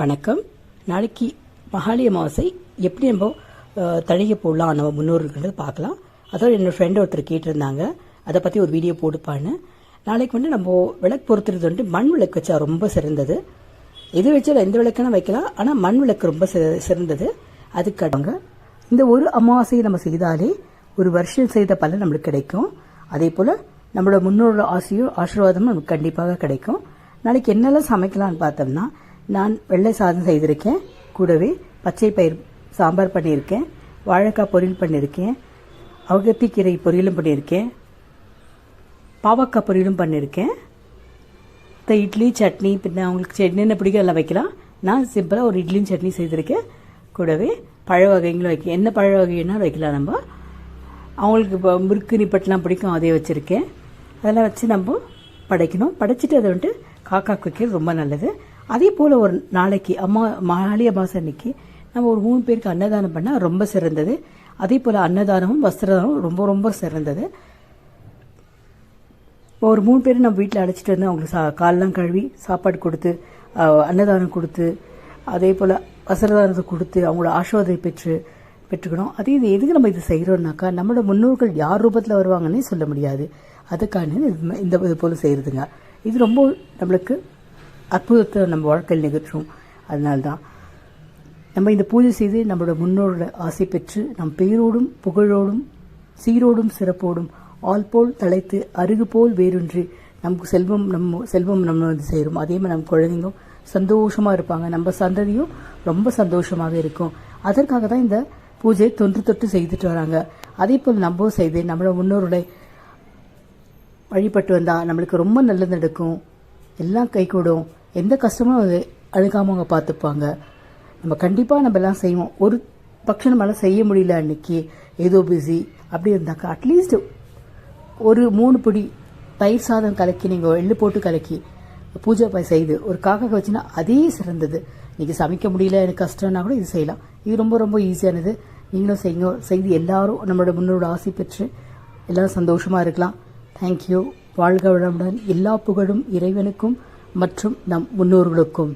வணக்கம். நாளைக்கு மகாளி அமாவாசை எப்படி நம்ம அஹ், போடலாம் நம்ம முன்னோர்கள் பார்க்கலாம். அதோட என்னோடய ஃப்ரெண்ட் ஒருத்தர் கேட்டிருந்தாங்க. அதை பற்றி ஒரு வீடியோ போடுப்பான்னு நாளைக்கு வந்து நம்ம விளக்கு பொறுத்துறது வந்து மண் விளக்கு வச்சா ரொம்ப சிறந்தது. எது வச்சாலும் எந்த விளக்குனா வைக்கலாம். ஆனால் மண் விளக்கு ரொம்ப சிறந்தது. அதுக்கடங்க இந்த ஒரு அமாவாசையை நம்ம செய்தாலே ஒரு வருஷம் செய்த பலன் நம்மளுக்கு கிடைக்கும். அதே போல் நம்மளோட முன்னோரோட ஆசையும் ஆசீர்வாதமும் நமக்கு கண்டிப்பாக கிடைக்கும். நாளைக்கு என்னெல்லாம் சமைக்கலாம்னு பார்த்தோம்னா நான் வெள்ளை சாதம் செய்திருக்கேன். கூடவே பச்சை பயிர் சாம்பார் பண்ணியிருக்கேன். வாழைக்காய் பொரியல் பண்ணியிருக்கேன். அவகத்திக்கீரை பொரியலும் பண்ணியிருக்கேன். பாவக்காய் பொரியலும் பண்ணியிருக்கேன். இந்த இட்லி சட்னி பின்ன அவங்களுக்கு என்னென்ன பிடிக்கும் எல்லாம் வைக்கலாம். நான் சிம்பிளாக ஒரு இட்லியும் சட்னி செய்திருக்கேன். கூடவே பழ வகைகளும் வைக்க என்ன பழ வகைனாலும் வைக்கலாம் நம்ம. அவங்களுக்கு இப்போ முறுக்கு நிப்பட்டெலாம் பிடிக்கும் அதே வச்சுருக்கேன். அதெல்லாம் வச்சு நம்ம படைக்கணும். படைச்சிட்டு அதை வந்துட்டு காக்காக்கு வைக்கிறது ரொம்ப நல்லது. அதே போல் ஒரு நாளைக்கு அம்மா மாலி அமாவாசை அன்னைக்கு நம்ம ஒரு மூணு பேருக்கு அன்னதானம் பண்ணால் ரொம்ப சிறந்தது. அதே போல் அன்னதானமும் வஸ்திரதானமும் ரொம்ப ரொம்ப சிறந்தது. இப்போ ஒரு மூணு பேர் நம்ம வீட்டில் அழைச்சிட்டு வந்து அவங்களுக்கு சா காலெலாம் கழுவி சாப்பாடு கொடுத்து அன்னதானம் கொடுத்து அதே போல் வசரதானத்தை கொடுத்து அவங்களோட ஆசீர்வாதம் பெற்று பெற்றுக்கணும். அதே இது எதுக்கு நம்ம இது செய்கிறோம்னாக்கா நம்மளோட முன்னோர்கள் யார் ரூபத்தில் வருவாங்கன்னே சொல்ல முடியாது. அதுக்கான இது- இந்த இது போல் செய்கிறதுங்க இது ரொம்ப நம்மளுக்கு அற்புதத்தை நம்ம வாழ்க்கையில் நிகழ்த்துறோம். அதனால்தான் நம்ம இந்த பூஜை செய்து நம்மளோட முன்னோரோட ஆசை பெற்று நம் பெயரோடும் புகழோடும் சீரோடும் சிறப்போடும் ஆள் போல் தலைத்து அருகு போல் வேரூன்றி நமக்கு செல்வம் நம்ம செல்வம் நம்ம வந்து சேரும். அதே மாதிரி நம்ம குழந்தைங்களும் சந்தோஷமாக இருப்பாங்க. நம்ம சந்ததியும் ரொம்ப சந்தோஷமாக இருக்கும். அதற்காக தான் இந்த பூஜையை தொன்று தொட்டு செய்துட்டு வராங்க. அதே போல் நம்மளும் செய்து நம்மளோட முன்னோருடைய வழிபட்டு வந்தால் நம்மளுக்கு ரொம்ப நல்லது நடக்கும். எல்லாம் கை கூடும் எந்த கஷ்டமும் அது அழுகாமல் அவங்க பார்த்துப்பாங்க. நம்ம கண்டிப்பாக நம்ம எல்லாம் செய்வோம். ஒரு பட்சம் நம்மளால் செய்ய முடியல அன்னைக்கு ஏதோ பிஸி அப்படி இருந்தாக்கா அட்லீஸ்ட் ஒரு மூணு பிடி தயிர் சாதம் கலக்கி நீங்கள் எள்ளு போட்டு கலக்கி பூஜை பாய் செய்து ஒரு காக்காக்கு வச்சுன்னா அதே சிறந்தது. நீங்கள் சமைக்க முடியல எனக்கு கஷ்டம்னா கூட இது செய்யலாம். இது ரொம்ப ரொம்ப ஈஸியானது நீங்களும் செய்யுங்க செய்து எல்லாரும் நம்மளோட முன்னோட ஆசை பெற்று எல்லாரும் சந்தோஷமாக இருக்கலாம். தேங்க்யூ வாழ்க வளமுடன். எல்லா புகழும் இறைவனுக்கும். மற்றும் நம் முன்னோர்களுக்கும்.